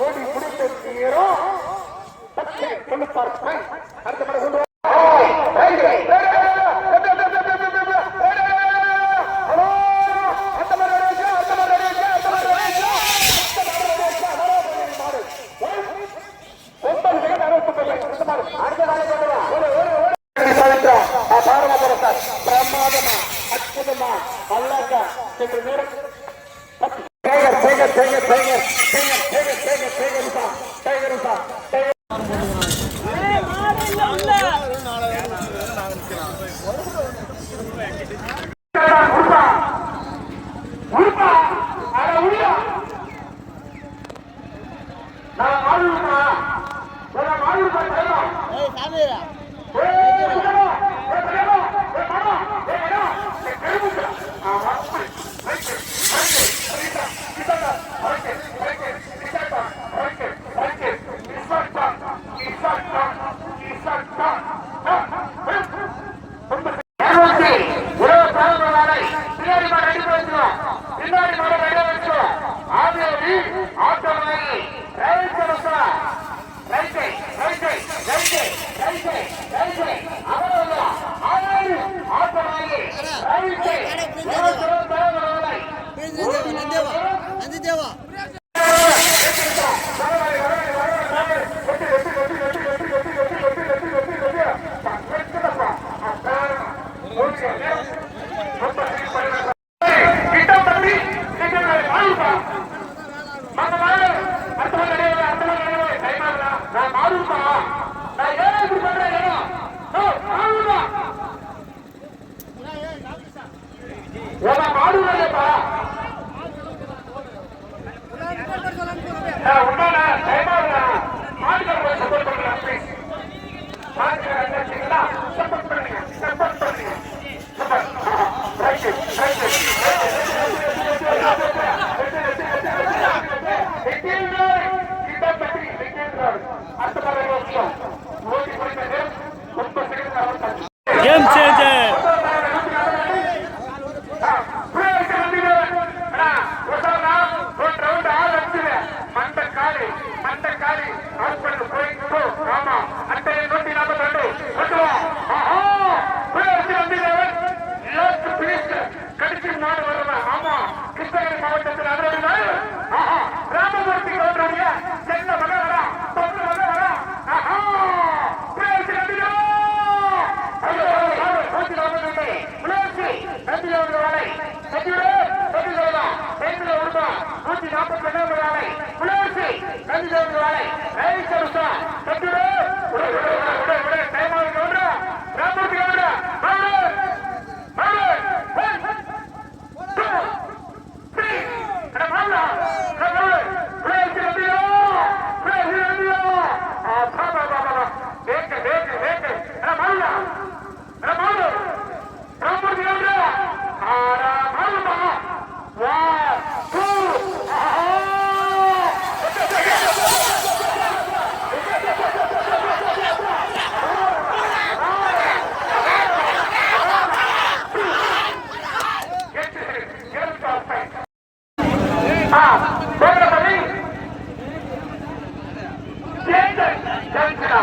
ஓடி பிடித்து ஏறோ பச்சை கொண்டு பார்ப்பேன் அடுத்த Thank you.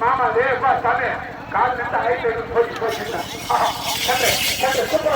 மாமா தேவா சாமி கால் நின்று ஐட்டு போய் போய் சண்டை சண்டை super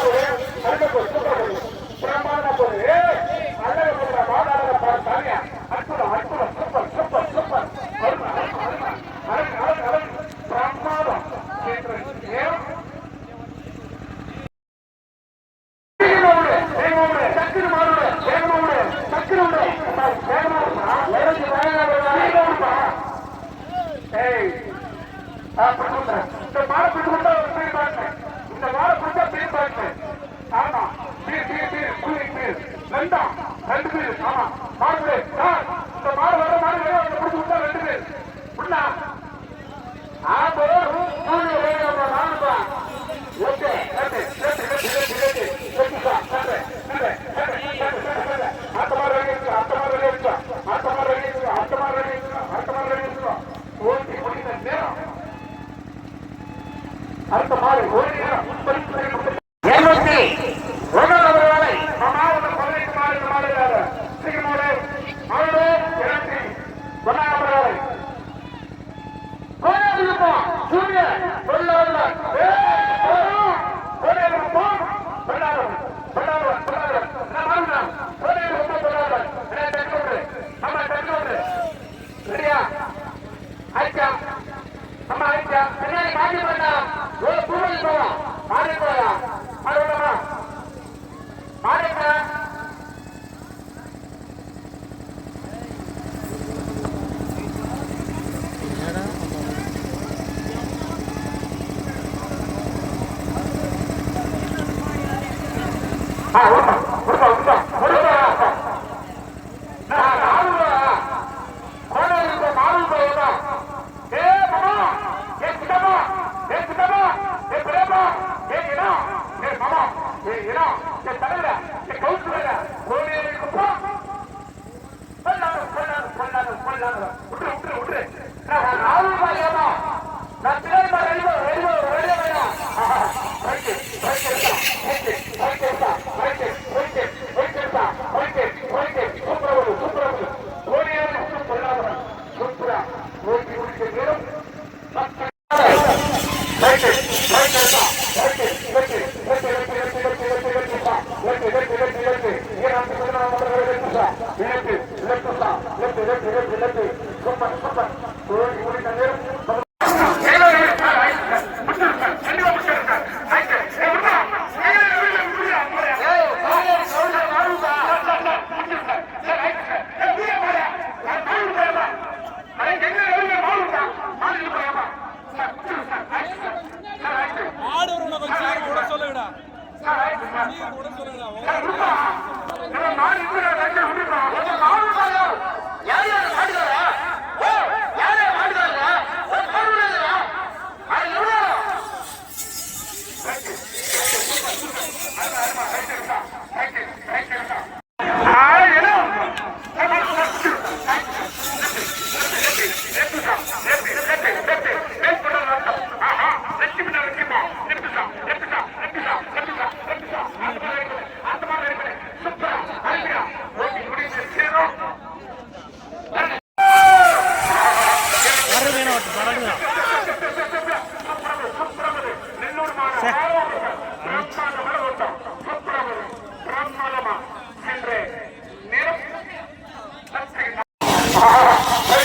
Ha ha ha!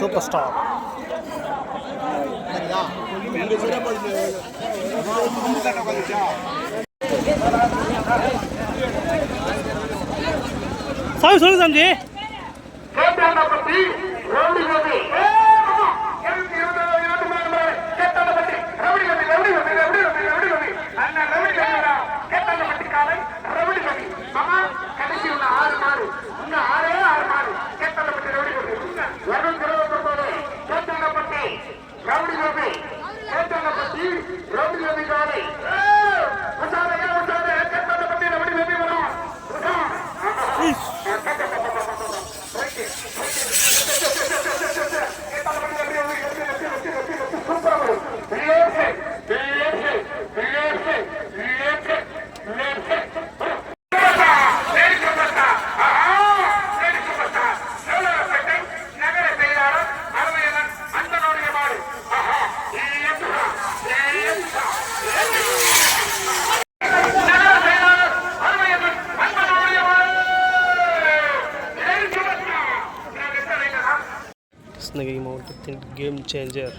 Super star சாமி. சொல்லு சாமி Nagari mounted game changer.